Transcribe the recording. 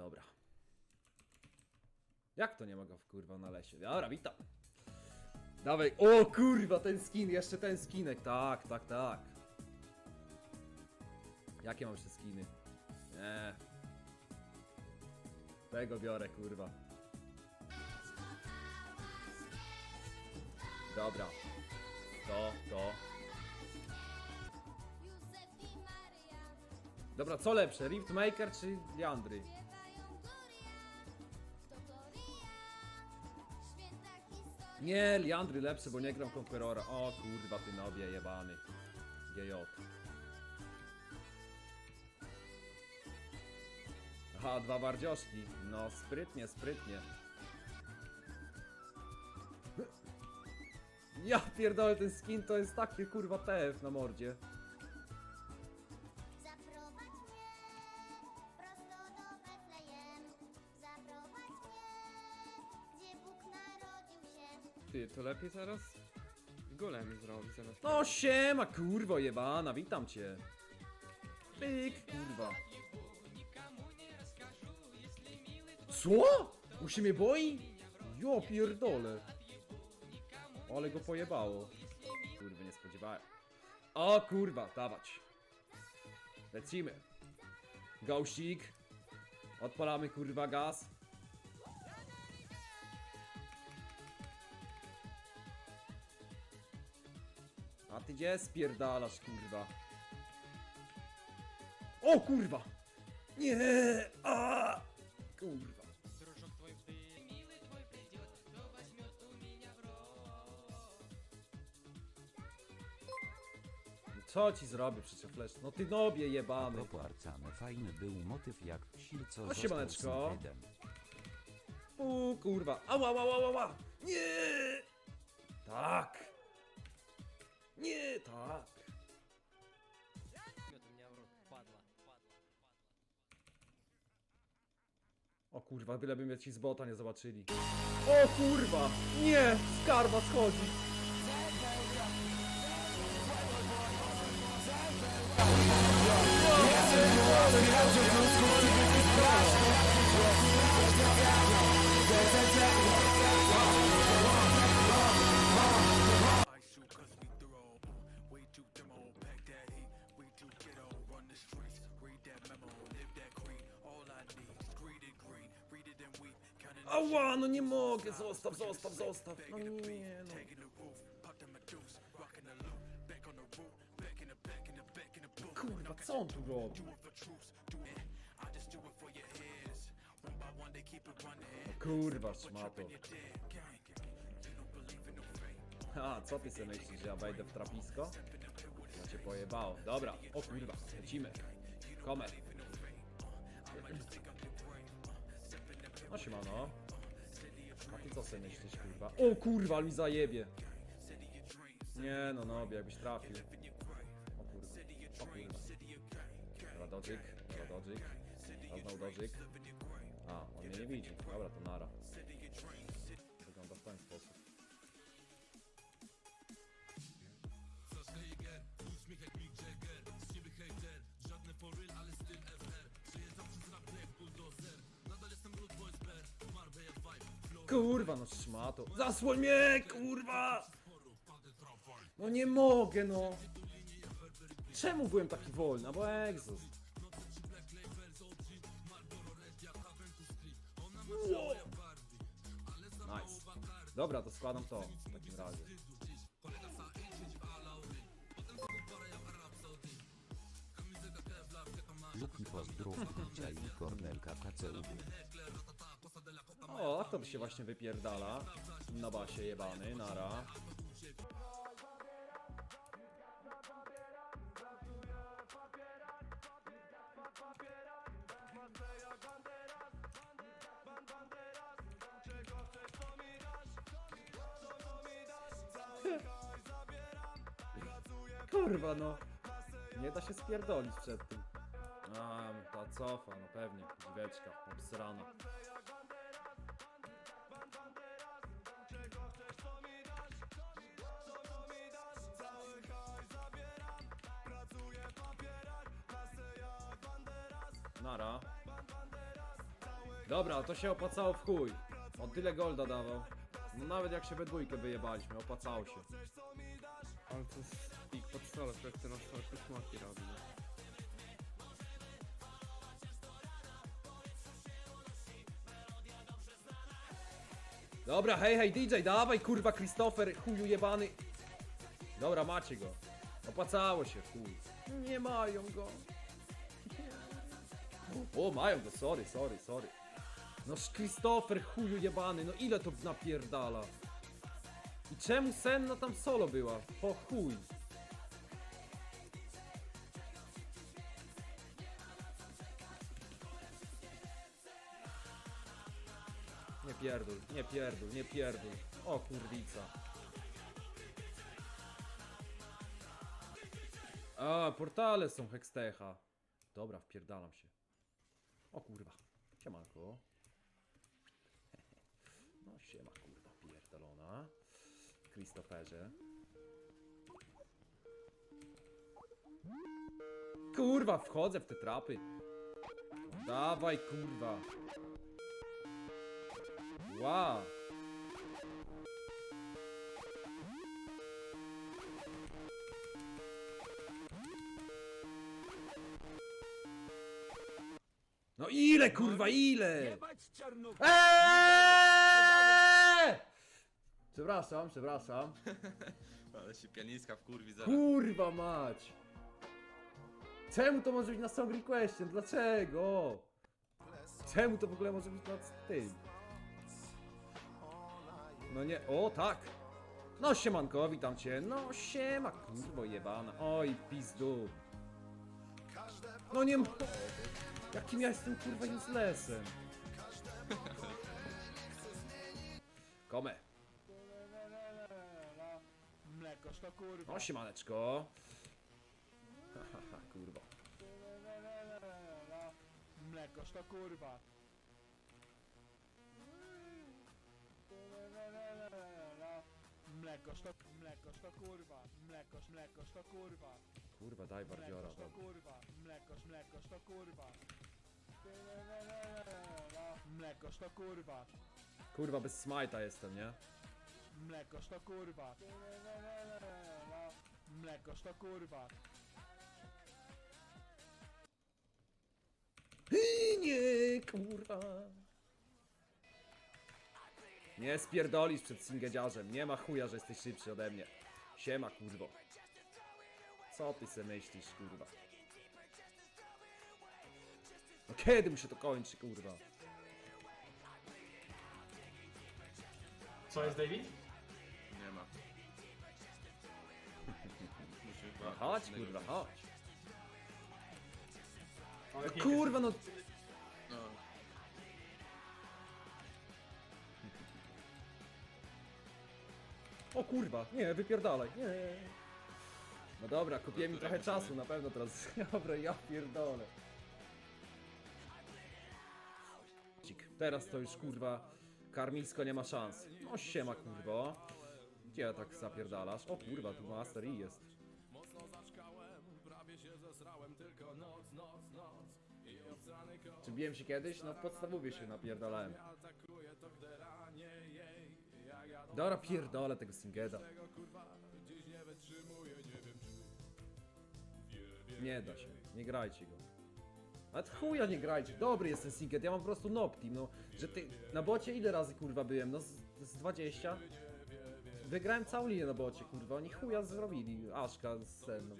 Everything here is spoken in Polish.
Dobra. Jak to nie ma go w kurwa na lesie? Dobra, witam. Dawaj. O kurwa, ten skin, jeszcze ten skinek. Tak, tak, tak. Jakie mam jeszcze skiny? Nie. Tego biorę, kurwa. Dobra. To, to. Dobra, co lepsze? Rift Maker czy Liandry? Nie, Liandry lepsze, bo nie gram Conquerora. O kurwa, ty nobie jebany. GJ. Aha, dwa bardzioszki. No, sprytnie, sprytnie. Ja pierdolę, ten skin to jest takie kurwa TF na mordzie. Ty, to lepiej zaraz golem zrobić zamiast... No siema, kurwo jebana, witam cię. Pyk, kurwa. Co? On się mnie boi? Jo, pierdolę. Ale go pojebało. Kurwa, nie spodziewałem. O kurwa, dawać. Lecimy. Gauścik. Odpalamy kurwa gaz. A ty gdzie spierdalasz, kurwa? O kurwa! Nie! A! Kurwa. No Co ci zrobię przecież flash? No ty nobie jebany. Fajny był motyw jak w Silco O, został siemaneczko. U kurwa. Ała, ała, ała, ała. Nie! Tak. Nie, tak. O kurwa, byleby mnie ci z bota nie zobaczyli. O kurwa! Nie! Skarba schodzi! Ała, no nie mogę! Zostaw, zostaw, zostaw! No nie, no. Kurwa, co on tu robi? Kurwa, szmato. A, co ty sobie myślisz, że ja wejdę w trapisko? No cię pojebało. Dobra, o kurwa, lecimy. Komer. No siemano. Ty co sobie myślisz, kurwa? O kurwa, mi zajebie. Nie no, no, jakbyś trafił. O kurwa, o kurwa. Dobra, dodżyk, dobra, dodżyk. A znowu dodżyk. A, on mnie nie widzi. Dobra, to nara. Wygląda w ten sposób. Kurwa, no szmato. Zasłoń mnie, kurwa! No nie mogę, no. Czemu byłem taki wolny? No Bo egzost. Wow. Nice. Dobra, to składam to w takim razie. Luki pozdrów i Kornelka KCU. By się właśnie wypierdala. Na basie jebany, nara. Kurwa no. Nie da się spierdolić przed tym. A, ta cofa, no pewnie. Dziweczka, obsrana. Nara. Dobra, to się opłacało w chuj. On tyle golda dawał. No nawet jak się we dwójkę wyjebaliśmy, opłacało się. Ale to jest pik pod stole, jak ten ostro szmaki robi. no. Dobra, hej, hej, DJ, dawaj, kurwa, Christopher, chuju jebany. Dobra, macie go. Opłacało się, chuj. Nie mają go. O, mają go, sorry, sorry, sorry. No, Christopher, chuju jebany, no ile to napierdala. I czemu Senna tam solo była? Po chuj. Nie pierdol, nie pierdol, nie pierdol. O kurwica. A, portale są Hextecha. Dobra, wpierdalam się. O kurwa. Siemanko. No siema kurwa pierdolona. Christopherze. Kurwa, wchodzę w te trapy. Dawaj kurwa. Wow. Ile kurwa, ile? Eee! Przepraszam, przepraszam. Ale się pianiska w kurwi zaraz. Kurwa mać! Czemu to może być na song requestie? Dlaczego? Czemu to w ogóle może być na tym? No nie, o tak! No siemanko, witam cię. No siema, kurwo jebana. Oj, pizdu. No nie. Jakim ja jestem kurwa uselessem? Kome. Mlekoż to kurwa. No siemaneczko. Hahaha, kurwa. Mlekoż to kurwa. Mlekoż to, mlekoż to kurwa. Mlekoż, mlekoż to kurwa. Kurwa, daj bardziora. Mlekoż to kurwa. Mlekoż, mlekoż to kurwa. Mlekoż to kurwa. Kurwa, bez smajta jestem, nie? Mlekoż to kurwa. Mlekoż to kurwa. Nie, kurwa. Nie spierdolisz przed singedziarzem. Nie ma chuja, że jesteś szybszy ode mnie. Siema, kurwo. Co ty se myślisz, kurwa? No kiedy mu się to kończy, kurwa? Co jest David? Nie ma. Musimy No chodź, innego kurwa, chodź. Ale No pięknie. kurwa. No. O kurwa, nie, wypierdalaj, nie. No dobra, kupiłem mi trochę czasu, na pewno teraz. Dobra, ja pierdolę. Cik, Teraz to już kurwa, karmisko nie ma szans. No siema kurwo. Gdzie ja tak zapierdalasz? O kurwa, tu Master i jest. Czy biłem się kiedyś? No w podstawowie się napierdalałem. Dobra, pierdolę tego Singeda. Nie da się, nie grajcie go. Nawet chuja nie grajcie, dobry jest ten Singed, ja mam po prostu nob team, no. Że ty, na bocie ile razy kurwa byłem, no z, z 20? Wygrałem całą linię na bocie, kurwa, oni chuja zrobili, Aszka z sen, no.